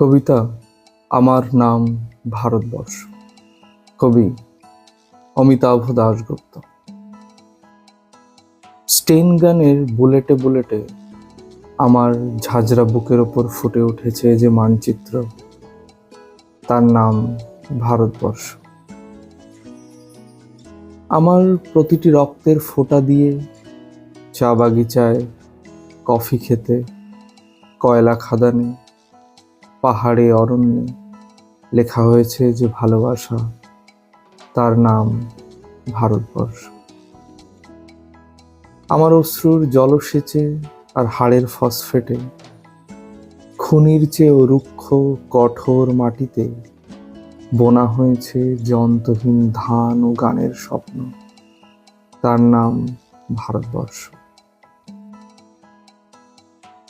কবিতা, আমার নাম ভারতবর্ষ। কবি, অমিতাভ দাশগুপ্ত। স্টেন গানের বুলেটে বুলেটে আমার ঝাঁঝরা বুকের ওপর ফুটে উঠেছে যে মানচিত্র। তার নাম ভারতবর্ষ। আমার প্রতিটি রক্তের ফোঁটা দিয়ে চা বাগিচায়, কফি খেতে, কয়লা খাদানে পাহাড়ে অরণ্যে লেখা হয়েছে যে ভালোবাসা তার নাম ভারতবর্ষ। আমার অশ্রুর জলসেচে আর হাড়ের ফসফেটে, খুনির চেয়েও রুক্ষ, কঠোর মাটিতে বোনা হয়েছে যে অন্তহীন ধান ও গানের স্বপ্ন, তার নাম ভারতবর্ষ।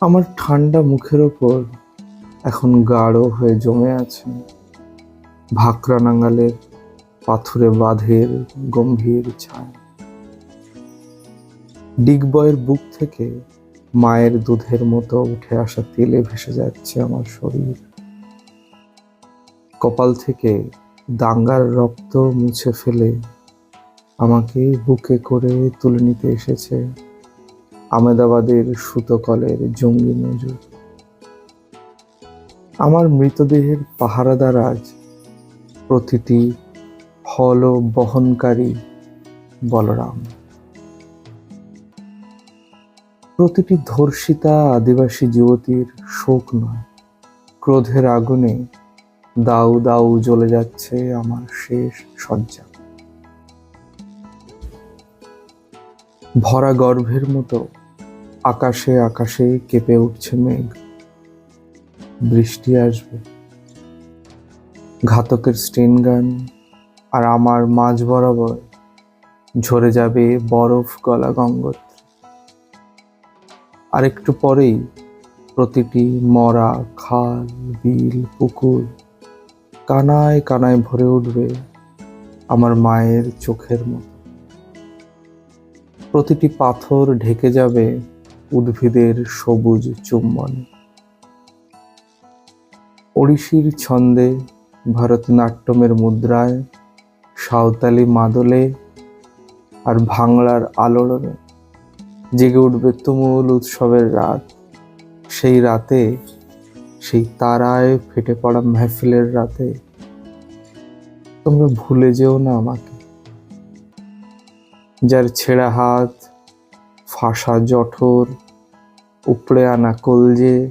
আমার ঠান্ডা মুখের ওপর এখন গাঢ় হয়ে জমে আছে। ভাকরা নাঙ্গালের পাথুরে বাঁধের গম্ভীর ছায়া। ডিগবয়ের বুক থেকে মায়ের দুধের মতো উঠে আসা তেলে ভেসে যাচ্ছে আমার শরীর। কপাল থেকে দাঙ্গার রক্ত মুছে ফেলে আমাকে বুকে করে তুলে নিতে এসেছে আমেদাবাদের সুতকলের জঙ্গি নজর। আমার মৃতদেহের পাহারাদার আজ। প্রতিটি হল বহনকারী বলরাম। প্রতিটি ধর্ষিতা আদিবাসী যুবতীর শোক নয়। ক্রোধের আগুনে দাউ দাউ জ্বলে যাচ্ছে আমার শেষ শয্যা। ভরা গর্ভের মতো আকাশে আকাশে কেঁপে উঠছে মেঘ। বৃষ্টি আসবে। ঘাতকের স্টেন গান আর আমার মাঝ বরাবর ঝরে যাবে বরফ গলা গঙ্গোত্রী। আর একটু পরেই প্রতিটি মরা খাল, বিল, পুকুর কানায় কানায় ভরে উঠবে আমার মায়ের চোখের মতো। প্রতিটি পাথর ঢেকে যাবে উদ্ভিদের সবুজ চুম্বন। ওড়িশির ছন্দে ভারতনাট্যমের মুদ্রায়, সাঁওতালি মাদলে আর ভাংলার আলোড়নে জেগে উঠবে তুমুল উৎসবের রাত। সেই রাতে, সেই তারায় ফেটে পড়া মেহফিলের রাতে। তোমরা ভুলে যেও না আমাকে। যার ছেঁড়া হাত, ফাঁসা জঠর, উপড়ে আনা কলজে